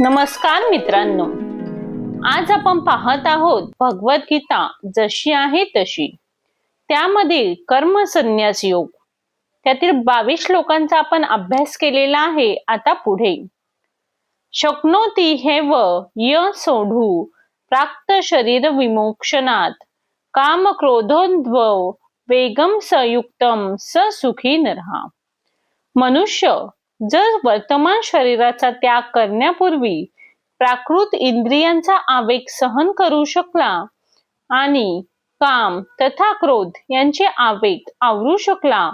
नमस्कार मित्रांनो. आज आपण पाहत आहोत भगवद्गीता जशी आहे तशी. त्यामधील कर्म संन्यास योग. त्यातील बावीस श्लोकांचा आपण अभ्यास केलेला आहे आता पुढे. शक्नोती हे व य सोढू प्राप्त शरीर विमोक्षणात. काम क्रोधोद्व वेगम सयुक्तम ससुखी नरहा. मनुष्य जर वर्तमान शरीराचा त्याग करण्यापूर्वी प्राकृत इंद्रियांचा आवेग सहन करू शकला आणि काम तथा क्रोध यांचे आवेग आवरू शकला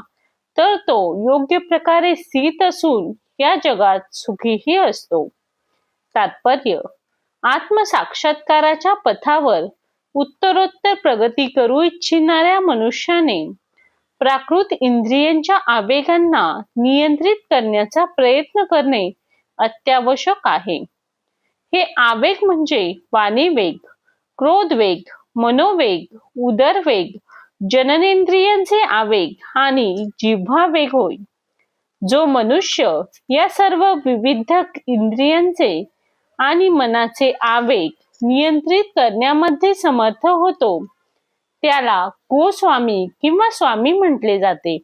तर तो योग्य प्रकारे स्थित असून या जगात सुखीही असतो. तात्पर्य आत्मसाक्षात्काराच्या पथावर उत्तरोत्तर प्रगती करू इच्छिणाऱ्या मनुष्याने प्राकृत इंद्रियांच्या आवेगांना नियंत्रित करण्याचा प्रयत्न करणे अत्यावश्यक आहे. हे आवेग म्हणजे वाणीवेग क्रोधवेग मनोवेग उदरवेग जननेंद्रियांचे आवेग आणि जिव्हावेग होय. जो मनुष्य या सर्व विविध इंद्रियांचे आणि मनाचे आवेग नियंत्रित करण्यामध्ये समर्थ होतो त्याला गोस्वामी किंवा स्वामी म्हटले जाते.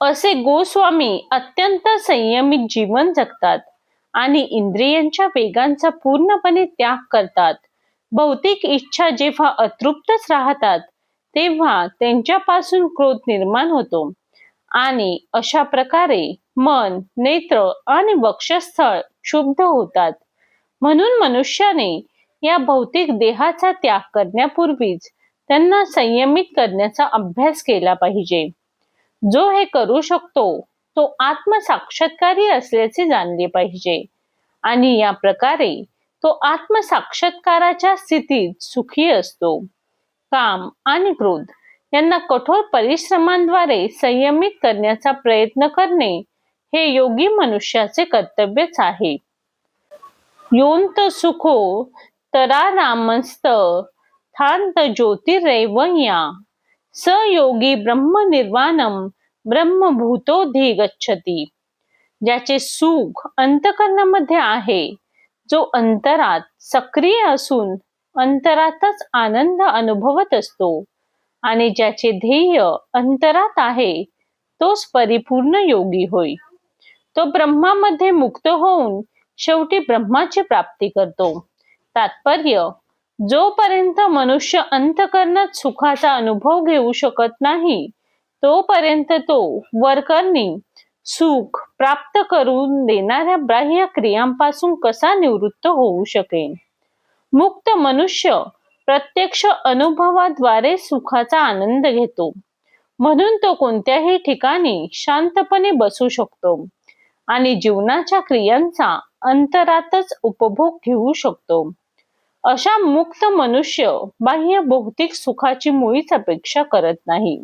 असे गोस्वामी अत्यंत संयमित जीवन जगतात आणि इंद्रियांच्या वेगांचा पूर्णपणे त्याग करतात. भौतिक इच्छा जेव्हा अतृप्तच राहतात तेव्हा त्यांच्यापासून क्रोध निर्माण होतो. आणि अशा प्रकारे मन नेत्र आणि वक्षस्थळ शुद्ध होतात. म्हणून मनुष्याने या भौतिक देहाचा त्याग करण्यापूर्वीच त्यांना संयमित करण्याचा अभ्यास केला पाहिजे. जो हे करू शकतो तो आत्मसाक्षात्कारी असल्याचे जाणले पाहिजे. आणि या प्रकारे तो आत्मसाक्षात्काराच्या स्थितीत सुखी असतो. काम आणि क्रोध यांना कठोर परिश्रमांद्वारे संयमित करण्याचा प्रयत्न करणे हे योगी मनुष्याचे कर्तव्यच आहे. योंत सुखो तरारामस्त सिद्धांत ज्योतिरेवया स योगी ब्रह्मनिर्वाणम ब्रह्मभूतोधी गच्छती ज्याचे सुख अंतकरणामध्ये आहे जो अंतरात सक्रिय असून अंतरातच आनंद अनुभवत असतो आणि ज्याचे ध्येय अंतरात आहे तोच परिपूर्ण योगी होय. तो ब्रह्मामध्ये मुक्त होऊन शेवटी ब्रह्माची प्राप्ती करतो. तात्पर्य जोपर्यंत मनुष्य अंतकरणात सुखाचा अनुभव घेऊ शकत नाही तोपर्यंत तो वरकरणी सुख प्राप्त करून देणाऱ्या बाह्य क्रियांपासून कसा निवृत्त होऊ शकेल मुक्त मनुष्य प्रत्यक्ष अनुभवाद्वारे सुखाचा आनंद घेतो. म्हणून तो कोणत्याही ठिकाणी शांतपणे बसू शकतो आणि जीवनाच्या क्रियांचा अंतरातच उपभोग घेऊ शकतो. अशा मुक्त मनुष्य बाह्य भौतिक सुखाची मुळीच अपेक्षा करत नाही.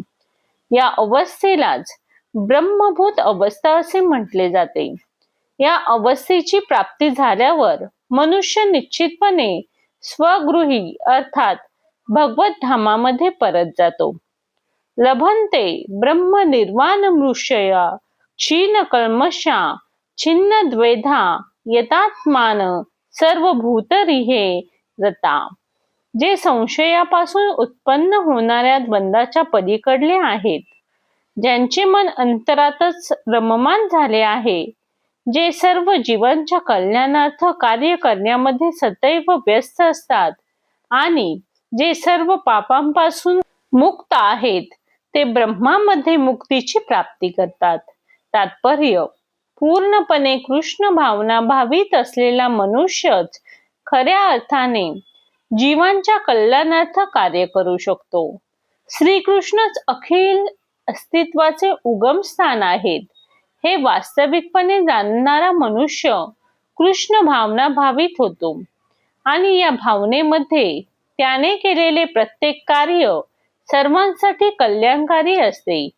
या अवस्थेलाच ब्रह्मभूत अवस्था असे म्हटले जाते. या अवस्थेची प्राप्ती झाल्यावर मनुष्य निश्चितपणे स्वगृही अर्थात भगवत धामामध्ये परत जातो. लभंते ब्रह्म निर्वाण मृषया क्षीण कल्मशा छिन्न द्वेधा यतात्मान सर्व भूतरिहे रता जे संशयापासून उत्पन्न होणाऱ्या द्वंद्वाच्या पलीकडले आहेत ज्यांचे मन अंतरातच रममान झाले आहे जे सर्व जीवांच्या कल्याणार्थ कार्य करण्यामध्ये सदैव व्यस्त असतात आणि जे सर्व पापांपासून मुक्त आहेत ते ब्रह्मामध्ये मुक्तीची प्राप्ती करतात. तात्पर्य पूर्णपणे कृष्ण भावना भावित असलेला मनुष्यच खऱ्या अर्थाने जीवांच्या कल्याणार्थ कार्य करू शकतो. श्रीकृष्णच अखिल अस्तित्वाचे उगम स्थान आहेत. हे वास्तविकपणे जाणणारा मनुष्य कृष्ण भावना भावित होतो. आणि या भावनेमध्ये त्याने केलेले प्रत्येक कार्य सर्वांसाठी कल्याणकारी असते.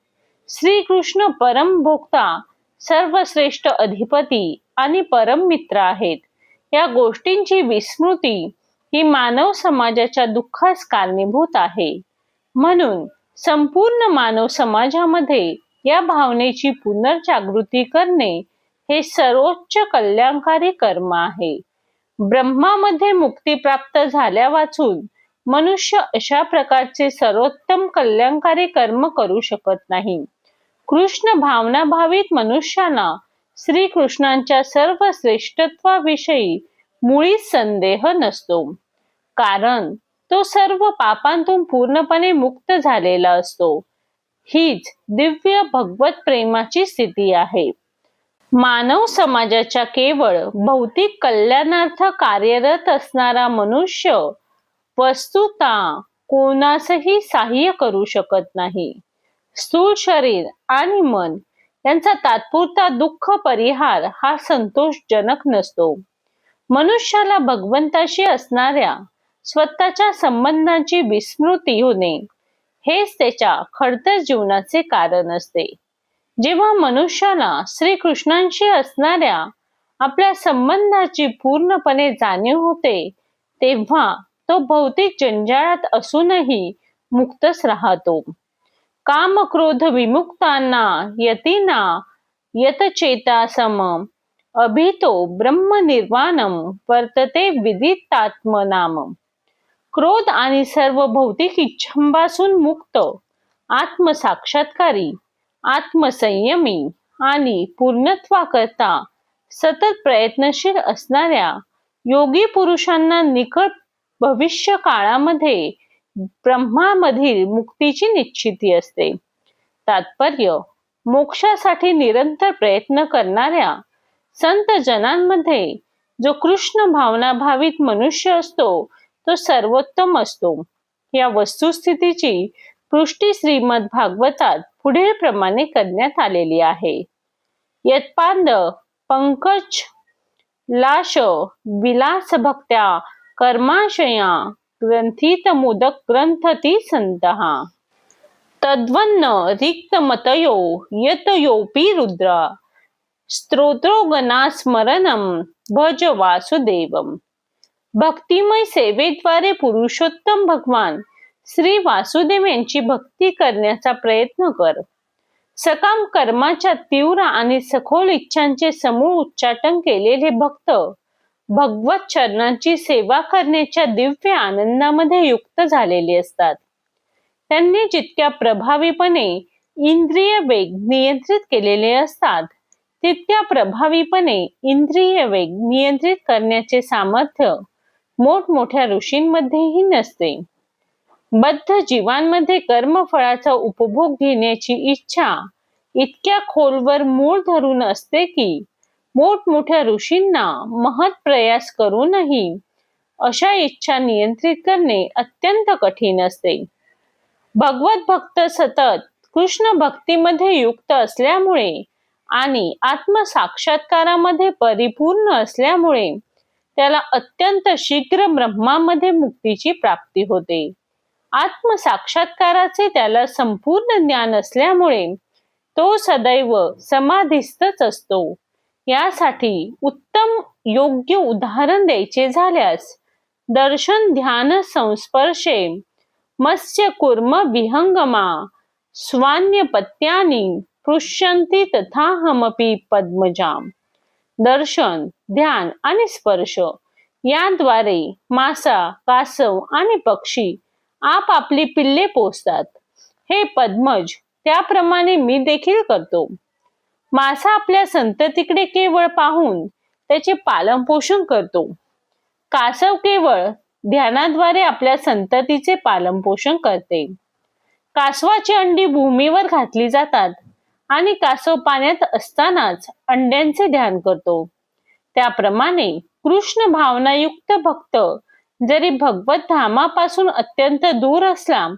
श्रीकृष्ण परमभोक्ता सर्वश्रेष्ठ अधिपती आणि परम मित्र आहेत. या गोष्टींची विस्मृती ही मानव समाजाच्या दुःखास कारणीभूत आहे. म्हणून संपूर्ण मानव समाजामध्ये या भावनेची पुनर्जागृती करणे हे सर्वोच्च कल्याणकारी कर्म आहे. ब्रह्मामध्ये मुक्ती प्राप्त झाल्या वाचून मनुष्य अशा प्रकारचे सर्वोत्तम कल्याणकारी कर्म करू शकत नाही. कृष्ण भावनाभावित मनुष्याना श्रीकृष्णांच्या सर्व श्रेष्ठत्वाविषयी मुळीच संदेह नसतो. कारण तो सर्व पापांतून पूर्णपणे मुक्त झालेला असतो. हीच दिव्य भगवत प्रेमाची स्थिती आहे. मानव समाजाच्या केवळ भौतिक कल्याणार्थ कार्यरत असणारा मनुष्य वस्तुता कोणासही सहाय्य करू शकत नाही. स्थूल शरीर आणि मन यांचा तात्पुरता दुःख परिहार हा संतोषजनक नसतो. मनुष्याला भगवंताशी असणाऱ्या स्वतःच्या संबंधांची विस्मृती होणे हेच त्याच्या खडतर जीवनाचे कारण असते. जेव्हा मनुष्याला श्रीकृष्णांशी असणाऱ्या आपल्या संबंधाची पूर्णपणे जाणीव होते तेव्हा तो भौतिक जंजाळात असूनही मुक्तच राहतो. काम क्रोध विमुक्तांना यतीना यतचेता सम अभितो ब्रह्मनिर्वाणम वर्तते विदितात्मनाम। क्रोध आणि सर्व भौतिक इच्छांपासून मुक्त आत्मसाक्षात्कारी आत्मसंयमी आणि पूर्णत्वाकरता सतत प्रयत्नशील असणाऱ्या योगी पुरुषांना निकट भविष्य काळामध्ये ब्रह्मामधील मुक्तीची निश्चिती असते. तात्पर्य मोक्षासाठी निरंतर प्रयत्न करणाऱ्या संत जनांमध्ये जो कृष्ण भावना भावित मनुष्य असतो तो सर्वोत्तम असतो. या वस्तुस्थितीची पृष्टी श्रीमद भागवतात पुढील प्रमाणे करण्यात आलेली आहे. यत्पांद पंकज लाश विलास भक्त्या कर्माशया ग्रंथित मुदक ग्रंथती संत तद्वन्न रिक्त मतयो रुद्र। स्तोत्रोगना स्मरणम भज वासुदेव भक्तिमय सेवेद्वारे पुरुषोत्तम भगवान श्री वासुदेव यांची भक्ती करण्याचा प्रयत्न कर। सकाम कर्माच्या तीव्र आणि सखोल इच्छांचे समूळ उच्चाटन केलेले भक्त भगवत चरणांची सेवा करण्याच्या दिव्य आनंदामध्ये युक्त झालेले असतात. त्यांनी जितक्या प्रभावीपणे इंद्रिय वेग नियंत्रित केलेले असतात तितक्या प्रभावीपणे इंद्रिय वेग नियंत्रित करण्याचे सामर्थ्य मोठमोठ्या ऋषींमध्येही नसते. बद्ध जीवांमध्ये कर्मफळाचा उपभोग घेण्याची इच्छा इतक्या खोलवर मूळ धरून असते की मोठमोठ्या ऋषींना महत प्रयास करूनही अशा इच्छा नियंत्रित करणे अत्यंत कठीण असते. भगवत भक्त सतत कृष्ण भक्तीमध्ये युक्त असल्यामुळे आणि आत्मसाक्षात्कारामध्ये परिपूर्ण असल्यामुळे त्याला अत्यंत शीघ्र ब्रह्मामध्ये मुक्तीची प्राप्ती होते. आत्मसाक्षात्काराचे त्याला संपूर्ण ज्ञान असल्यामुळे तो सदैव समाधीस्थच असतो. यासाठी उत्तम योग्य उदाहरण द्यायचे झाल्यास दर्शन ध्यान संस्पर्शे मत्स्य कुर्म विहंगमा स्वान्य पत्यानी पृष्यंती तथाहमपी पद्मजाम। दर्शन ध्यान आणि स्पर्श याद्वारे मासा कासव आणि पक्षी आपापली पिल्ले पोचतात हे पद्मज त्याप्रमाणे मी देखील करतो। मासा आपल्या संततीकडे केवळ पाहून त्याचे पालन पोषण करतो. कासव केवळ ध्यानाद्वारे आपल्या संततीचे पालन पोषण करते. कासवाची अंडी भूमीवर घातली जातात आणि कासव पाण्यात असतानाच अंड्यांचे ध्यान करतो. त्याप्रमाणे कृष्ण भावनायुक्त भक्त जरी भगवत धामापासून अत्यंत दूर असला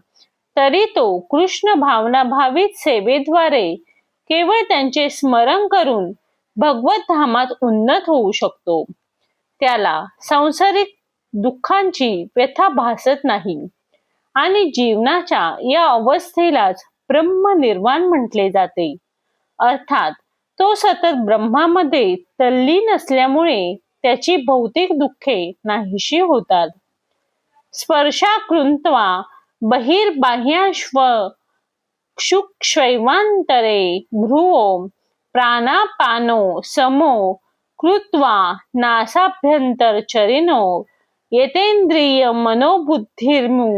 तरी तो कृष्ण भावना भावित सेवेद्वारे केवळ त्यांचे स्मरण करून भगवत धामात उन्नत होऊ शकतो. त्याला सांसारिक दुःखांची व्यथा भासत नाही आणि जीवनाच्या या अवस्थेलाच ब्रह्म निर्वाण म्हटले जाते. अर्थात तो सतत ब्रह्मामध्ये तल्लीन असल्यामुळे त्याची भौतिक दुःखे नाहीशी होतात. स्पर्शाकृंत्वा बहिर्बाह्याश्व क्षुक्षैवांतरे भ्रुवो प्राणापानो समो कृत्वा नासाभ्यंतरचरिनो यतेंद्रिय मनोबुद्धिर्मु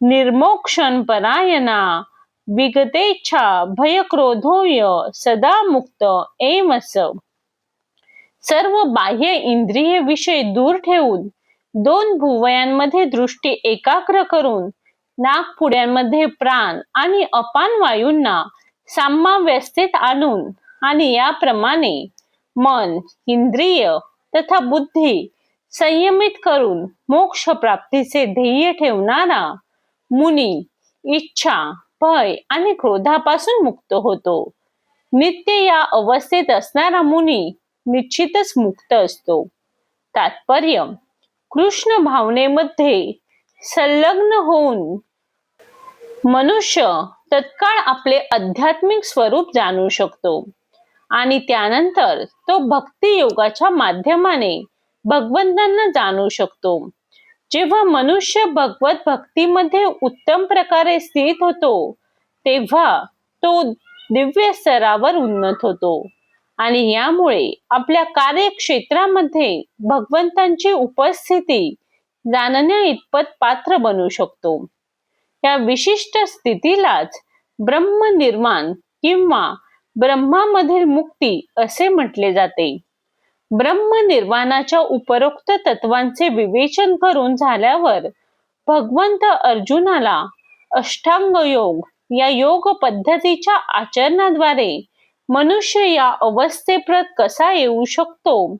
निर्मोक्षण परायणा विगतेच्छा भयक्रोधोय सदा मुक्त एमस सर्व बाह्य इंद्रिय विषय दूर ठेवून दोन भुवयांमध्ये दृष्टी एकाग्र करून नागपुड्यांमध्ये प्राण आणि अपान वायूंना साम्यावस्थेत आणून आणि याप्रमाणे मन इंद्रिय तथा बुद्धी संयमित करून मोक्ष प्राप्तीचे ध्येय ठेवणारा मुनी इच्छा भय आणि क्रोधापासून मुक्त होतो. नित्य या अवस्थेत असणारा मुनी निश्चितच मुक्त असतो. तात्पर्य कृष्ण भावनेमध्ये संलग्न होऊन मनुष्य तत्काळ आपले आध्यात्मिक स्वरूप जाणू शकतो. आणि त्यानंतर तो भक्ती योगाच्या माध्यमाने भगवंतांना जाणू शकतो. जेव्हा मनुष्य भगवत भक्तीमध्ये उत्तम प्रकारे स्थित होतो तेव्हा तो दिव्य स्तरावर उन्नत होतो. आणि यामुळे आपल्या कार्यक्षेत्रामध्ये भगवंतांची उपस्थिती जाणण्या इतपत पात्र बनू शकतो. या विशिष्ट स्थितीलाच ब्रह्मनिर्माण किंवा ब्रह्मामधील मुक्ती असे म्हटले जाते. ब्रह्मनिर्वाणाच्या उपरोक्त तत्वांचे विवेचन करून झाल्यावर भगवंत अर्जुनाला अष्टांग योग या योग पद्धतीच्या आचरणाद्वारे मनुष्य या अवस्थेप्रत कसा येऊ शकतो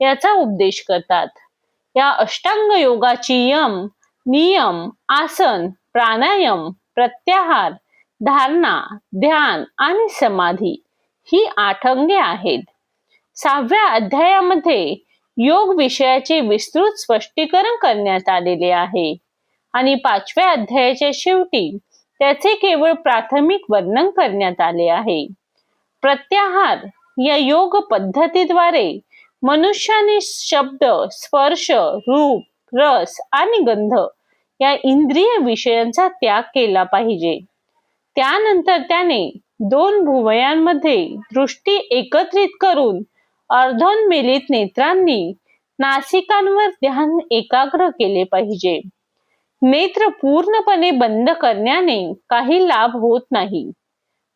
याचा उपदेश करतात. या अष्टांग योगाची यम नियम आसन प्राणायाम प्रत्याहार धारणा ध्यान आणि समाधी ही आठ अंगे आहेत. सहाव्या अध्यायामध्ये योग विषयाचे विस्तृत स्पष्टीकरण करण्यात आलेले आहे आणि पाचव्या अध्यायाच्या शेवटी त्याचे केवळ प्राथमिक वर्णन करण्यात आले आहे. प्रत्याहार या योग पद्धतीद्वारे मनुष्याने शब्द स्पर्श रूप रस आणि गंध या इंद्रिय विषयांचा त्याग केला पाहिजे. त्यानंतर त्याने दोन भुवयांमध्ये दृष्टी एकत्रित करून अर्धोन्मिलित नेत्रांनी नासिकांवर ध्यान एकाग्र केले पाहिजे. नेत्र पूर्णपणे बंद करण्याने काही लाभ होत नाही.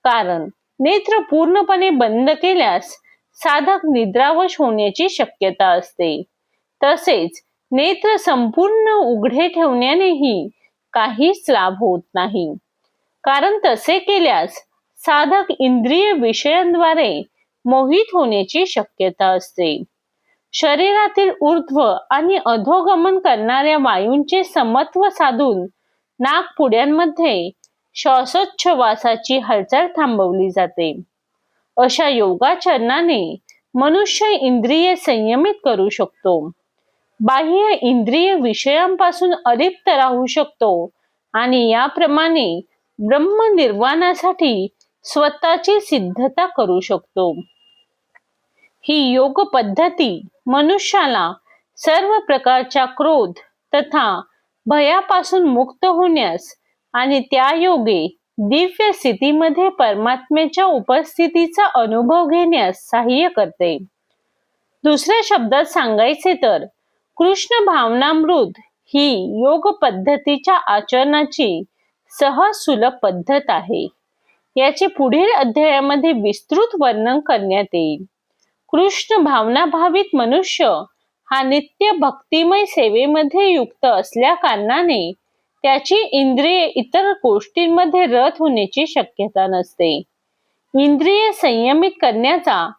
कारण नेत्र पूर्णपणे बंद केल्यास साधक निद्रावश होण्याची शक्यता असते. तसेच नेत्र संपूर्ण उघडे ठेवण्यानेही काहीच लाभ होत नाही. कारण तसे केल्यास साधक इंद्रिय विषयांद्वारे मोहित होण्याची शक्यता असते. शरीरातील ऊर्ध्व आणि अधोगमन करणाऱ्या वायूंचे समत्व साधून नागपुड्यांमध्ये श्वासोच्छवासाची हालचाल थांबवली जाते. अशा योगाचरणाने मनुष्य इंद्रिय संयमित करू शकतो. बाह्य इंद्रिय विषयांपासून अलिप्त राहू शकतो आणि याप्रमाणे ब्रह्मनिर्वाणासाठी स्वतःची सिद्धता करू शकतो. ही योग पद्धती मनुष्याला सर्व प्रकारच्या क्रोध तथा भयापासून मुक्त होण्यास आणि त्या योगे दिव्य स्थितीमध्ये परमात्म्याच्या उपस्थितीचा अनुभव घेण्यास सहाय्य करते. दुसऱ्या शब्दात सांगायचे तर कृष्ण भावनामृत ही योग पद्धतीच्या आचरणाची सहज सुलभ पद्धत आहे. याचे पुढील अध्यायामध्ये विस्तृत वर्णन करण्यात येईल. कृष्ण भावनाभावित मनुष्य हा नित्य भक्तिमय सेवेमध्ये युक्त असल्या कारणाने त्याची इंद्रिय इतर गोष्टींमध्ये रथ होण्याची शक्यता नसते. इंद्रिय संयमित करण्याचा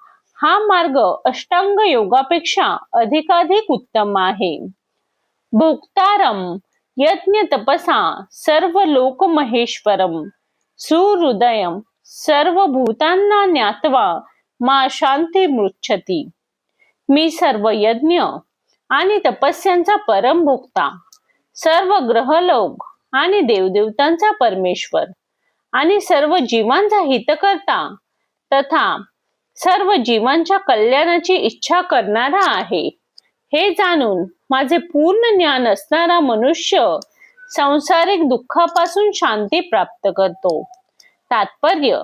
हा मार्ग अष्टांग योगापेक्षा अधिकाधिक उत्तम आहे. भोक्तारम यज्ञ तपसा सर्व लोक महेश्वरम सुहृदयम सर्व भूतांना ज्ञातवा मा शांती मृच्छती. मी सर्व यज्ञ आणि तपस्यांचा परम भोक्ता. सर्व ग्रहलोक आणि देवदेवतांचा परमेश्वर आणि सर्व जीवांचा हितकर्ता तथा सर्व जीवांच्या कल्याणाची इच्छा करणारा आहे. हे जाणून माझे पूर्ण ज्ञान असणारा मनुष्य सांसारिक दुःखापासून शांती प्राप्त करतो. तात्पर्य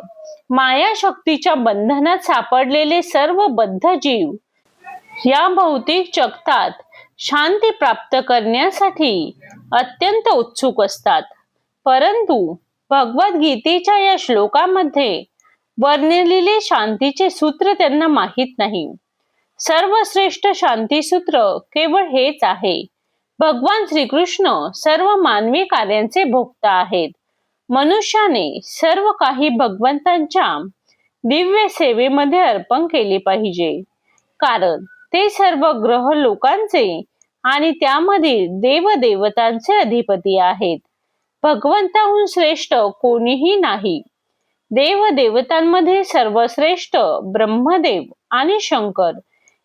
माया शक्तीच्या बंधनात सापडलेले सर्व बद्ध जीव या भौतिक जगतात शांती प्राप्त करण्यासाठी अत्यंत उत्सुक असतात. परंतु भगवद्गीतेच्या या श्लोकामध्ये वर्णिलेले शांतीचे सूत्र त्यांना माहीत नाही. सर्वश्रेष्ठ शांती सूत्र केवळ हेच आहे. भगवान श्रीकृष्ण सर्व मानवी कार्यांचे भोगता आहेत. मनुष्याने सर्व काही भगवंतांच्या दिव्य सेवेमध्ये अर्पण केले पाहिजे. कारण ते सर्व ग्रह लोकांचे आणि त्यामधील देवदेवतांचे अधिपती आहेत. भगवंताहून श्रेष्ठ कोणीही नाही. देवदेवतांमध्ये सर्वश्रेष्ठ ब्रह्मदेव आणि शंकर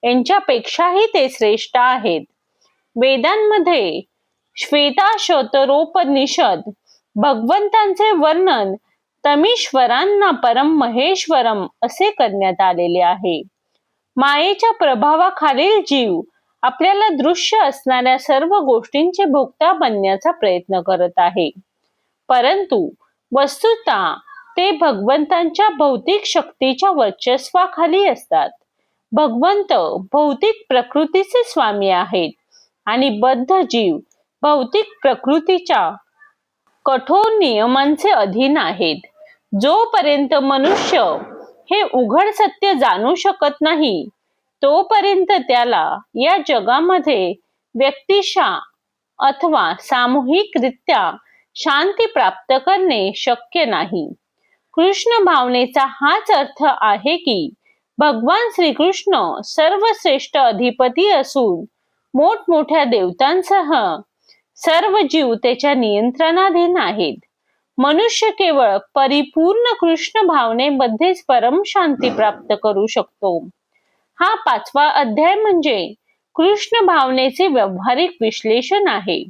यांच्यापेक्षाही ते श्रेष्ठ आहेत. वेदांमध्ये श्वेताशतरोपनिषद भगवंतांचे वर्णन तमीश्वरांना परम महेश्वरम असे करण्यात आलेले आहे. मायेच्या प्रभावाखालील जीव आपल्याला दृश्य असणाऱ्या सर्व गोष्टींचे भोगता बनण्याचा प्रयत्न करत आहे. परंतु वस्तुता ते भगवंतांच्या भौतिक शक्तीच्या वर्चस्वाखाली असतात. भगवंत भौतिक प्रकृतीचे स्वामी आहेत आणि बद्ध जीव भौतिक प्रकृतीच्या कठोर नियमांचे अधीन आहेत. जोपर्यंत मनुष्य हे उघड सत्य जाणू शकत नाही. तोपर्यंत त्याला या जगामध्ये व्यक्तिशा अथवा सामूहिकरित्या शांती प्राप्त करणे शक्य नाही. कृष्ण भावनेचा हाच अर्थ आहे की भगवान श्रीकृष्ण सर्वश्रेष्ठ अधिपती असून मोठमोठ्या देवतांसह सर्व जीव त्याच्या नियंत्रणाधीन आहेत. मनुष्य केवळ परिपूर्ण कृष्ण भावनेमध्येच परम शांती प्राप्त करू शकतो. हा पाचवा अध्याय म्हणजे कृष्ण भावनेचे व्यावहारिक विश्लेषण आहे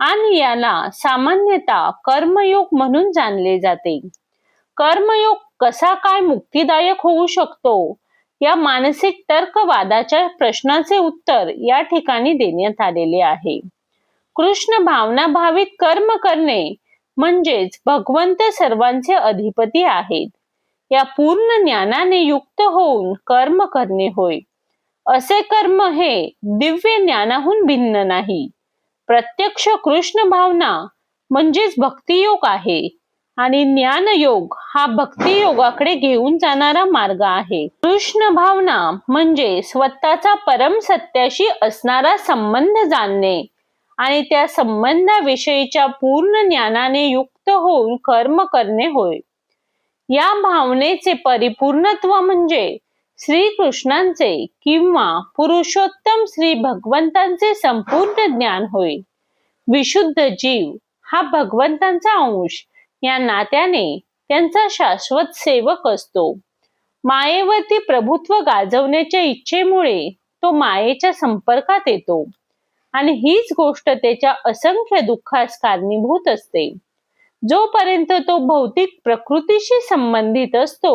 आणि याला सामान्यतः कर्मयोग म्हणून जाणले जाते. कर्मयोग कसा काय मुक्तिदायक होऊ शकतो? या मानसिक तर्कवादाच्या प्रश्नाचे उत्तर या ठिकाणी देण्यात आलेले आहे. कृष्ण भावना भावित कर्म करणे म्हणजेच भगवंत सर्वांचे अधिपती आहेत. या पूर्ण ज्ञानाने युक्त होऊन कर्म करणे होय. असे कर्म हे दिव्य ज्ञानाहून भिन्न नाही. प्रत्यक्ष कृष्ण भावना म्हणजेच भक्तियोग आहे आणि ज्ञानयोग हा भक्तियोगाकडे घेऊन जाणारा मार्ग आहे. कृष्ण भावना म्हणजे स्वतःचा परम सत्याशी असणारा संबंध जाणणे. आणि त्या संबंधाविषयीच्या पूर्ण ज्ञानाने युक्त होऊन कर्म करणे होय. या भावनेचे परिपूर्णत्व म्हणजे श्रीकृष्णांचे किंवा पुरुषोत्तम श्री भगवंतांचे संपूर्ण ज्ञान होय. विशुद्ध जीव हा भगवंतांचा अंश. या नात्याने त्यांचा शाश्वत सेवक असतो. मायेवरती प्रभुत्व गाजवण्याच्या इच्छेमुळे तो मायेच्या संपर्कात येतो. आणि हीच गोष्ट त्याच्या असंख्य दुःखास कारणीभूत असते. जोपर्यंत तो भौतिक प्रकृतीशी संबंधित असतो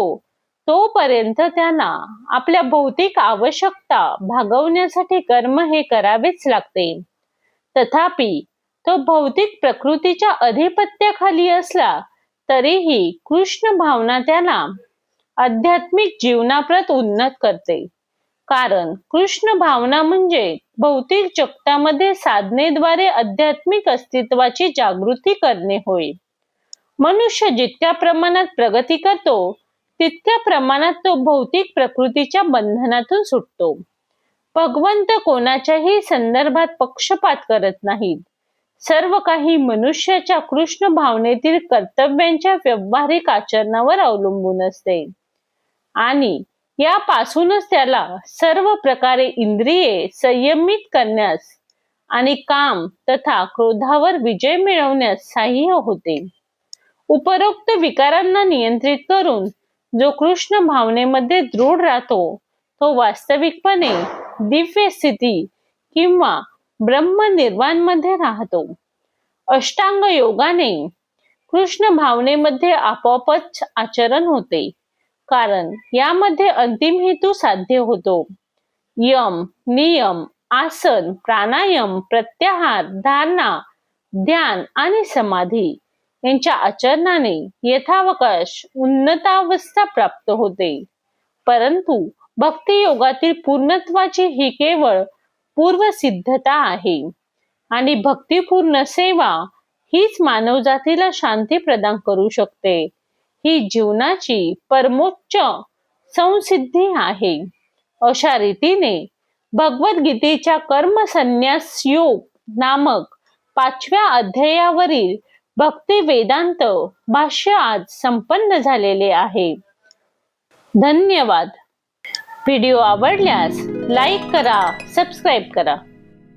तोपर्यंत त्यांना आपल्या भौतिक आवश्यकता भागवण्यासाठी कर्म हे करावेच लागते. तथापि तो भौतिक प्रकृतीच्या अधिपत्याखाली असला तरीही कृष्ण भावना त्याला आध्यात्मिक जीवनाप्रत उन्नत करते. कारण कृष्ण भावना म्हणजे भौतिक जगतामध्ये साधनेद्वारे आध्यात्मिक अस्तित्वाची जागृती करणे होय. मनुष्य जितक्या प्रमाणात प्रगती करतो तितक्या प्रमाणात तो भौतिक प्रकृतीच्या बंधनातून सुटतो. भगवंत कोणाच्याही संदर्भात पक्षपात करत नाहीत. सर्व काही मनुष्याच्या कृष्ण भावनेतील कर्तव्यांच्या व्यवहारिक आचरणावर अवलंबून असते. आणि यापासूनच त्याला सर्व प्रकारे इंद्रिये संयमित करण्यास आणि काम तथा क्रोधावर विजय मिळवण्यास सहाय्य होते. उपरोक्त विकारांना नियंत्रित करून जो कृष्ण भावनेमध्ये दृढ राहतो तो वास्तविकपणे दिव्य स्थिती किंवा ब्रह्मनिर्वाणमध्ये राहतो. अष्टांग योगाने कृष्ण भावनेमध्ये आपोआपच आचरण होते. कारण यामध्ये अंतिम हेतू साध्य होतो. यम नियम आसन प्राणायाम प्रत्याहार धारणा ध्यान आणि समाधी यांच्या आचरणाने यथावकाश उन्नतावस्था प्राप्त होते. परंतु भक्ती योगातील पूर्णत्वाची ही केवळ पूर्वसिद्धता आहे आणि भक्तिपूर्ण सेवा हीच मानवजातीला शांती प्रदान करू शकते. ही जीवनाची परमोच्च संसिद्धी आहे. अशा रीतीने भगवद्गीतेच्या कर्म संन्यास योग नामक पाचव्या अध्यायावरील भक्ती वेदांत भाष्य आज संपन्न झालेले आहे. धन्यवाद. व्हिडिओ आवडल्यास लाईक करा सबस्क्राईब करा.